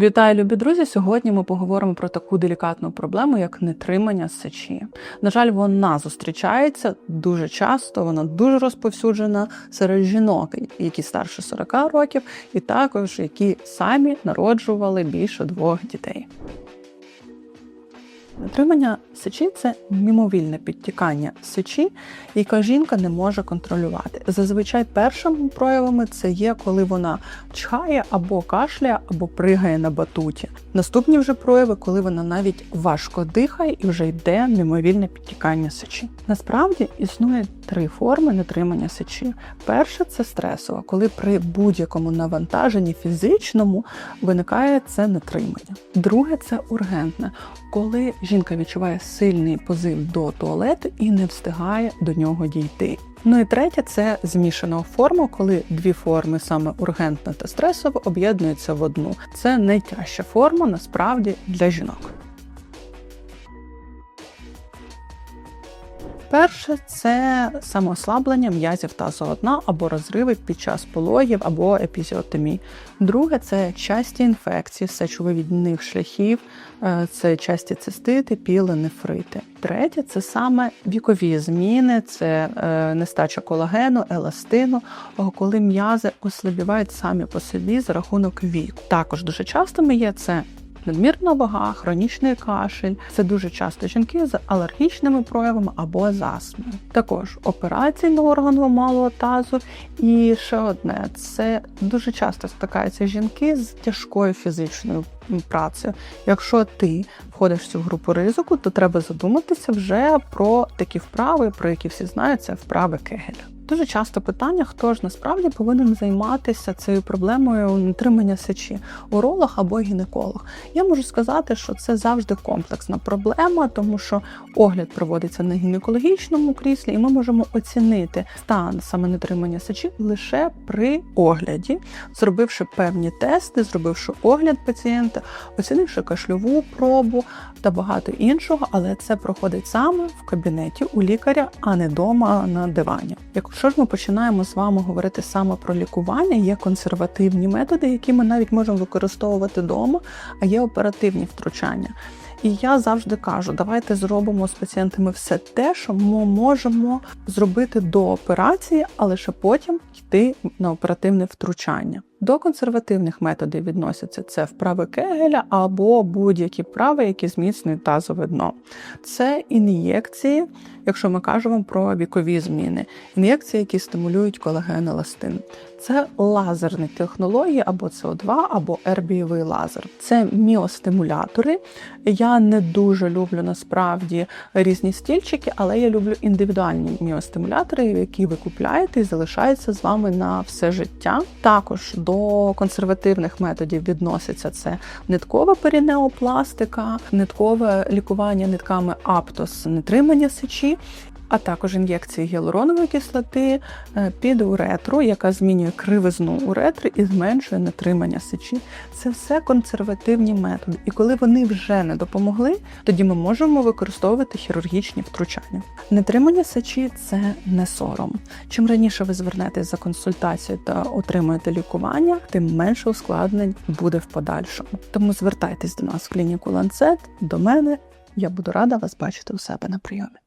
Вітаю, любі друзі! Сьогодні ми поговоримо про таку делікатну проблему, як нетримання сечі. На жаль, вона зустрічається дуже часто, вона дуже розповсюджена серед жінок, які старше 40 років, і також які самі народжували більше двох дітей. Нетримання сечі це мімовільне підтікання сечі, яке жінка не може контролювати. Зазвичай першими проявами це є, коли вона чхає або кашляє, або пригає на батуті. Наступні вже прояви, коли вона навіть важко дихає і вже йде мімовільне підтікання сечі. Насправді існує три форми нетримання сечі. Перше це стресова, коли при будь-якому навантаженні фізичному виникає це нетримання. Друге це ургентне, коли жінка відчуває сильний позив до туалету і не встигає до нього дійти. Ну і третє це змішана форма, коли дві форми, саме ургентна та стресова, об'єднуються в одну. Це найтяжча форма насправді для жінок. Перше це самоослаблення м'язів тазового дна або розриви під час пологів або епізіотомії. Друге це часті інфекції сечовивідних шляхів, е, це часті цистити, піли, нефрити. Третє це саме вікові зміни, це е, нестача колагену, еластину, коли м'язи ослабівають самі по собі за рахунок віку. Також дуже частими є це надмірна вага, хронічний кашель. Це дуже часто жінки з алергічними проявами або з астмою. Також операції на органу малого тазу. І ще одне це дуже часто стикаються жінки з тяжкою фізичною працею. Якщо ти входиш в цю групу ризику, то треба задуматися вже про такі вправи, про які всі знають, це вправи Кегеля. Дуже часто питання, хто ж насправді повинен займатися цією проблемою нетримання сечі, уролог або гінеколог. Я можу сказати, що це завжди комплексна проблема, тому що огляд проводиться на гінекологічному кріслі, і ми можемо оцінити стан саме нетримання сечі лише при огляді, зробивши певні тести, зробивши огляд пацієнта, оцінивши кашльову пробу та багато іншого, але це проходить саме в кабінеті у лікаря, а не вдома на дивані. Якщо ж ми починаємо з вами говорити саме про лікування, є консервативні методи, які ми навіть можемо використовувати вдома, а є оперативні втручання. І я завжди кажу, давайте зробимо з пацієнтами все те, що ми можемо зробити до операції, а лише потім йти на оперативне втручання. До консервативних методів відносяться це вправи Кегеля або будь-які вправи, які зміцнюють тазове дно. Це ін'єкції, якщо ми кажемо про вікові зміни, ін'єкції, які стимулюють колаген еластин. Це лазерні технології, або СО2, або ербієвий лазер. Це міостимулятори. Я не дуже люблю насправді різні стільчики, але я люблю індивідуальні міостимулятори, які ви купляєте і залишаються з вами на все життя. Також до консервативних методів відноситься це ниткова перінеопластика, ниткове лікування нитками аптос, нетримання сечі а також ін'єкції гіалуронової кислоти е, під уретру, яка змінює кривизну уретри і зменшує натримання сечі. Це все консервативні методи. І коли вони вже не допомогли, тоді ми можемо використовувати хірургічні втручання. Нетримання сечі це не сором. Чим раніше ви звернетесь за консультацією та отримуєте лікування, тим менше ускладнень буде в подальшому. Тому звертайтесь до нас в клініку ланцет, до мене. Я буду рада вас бачити у себе на прийомі.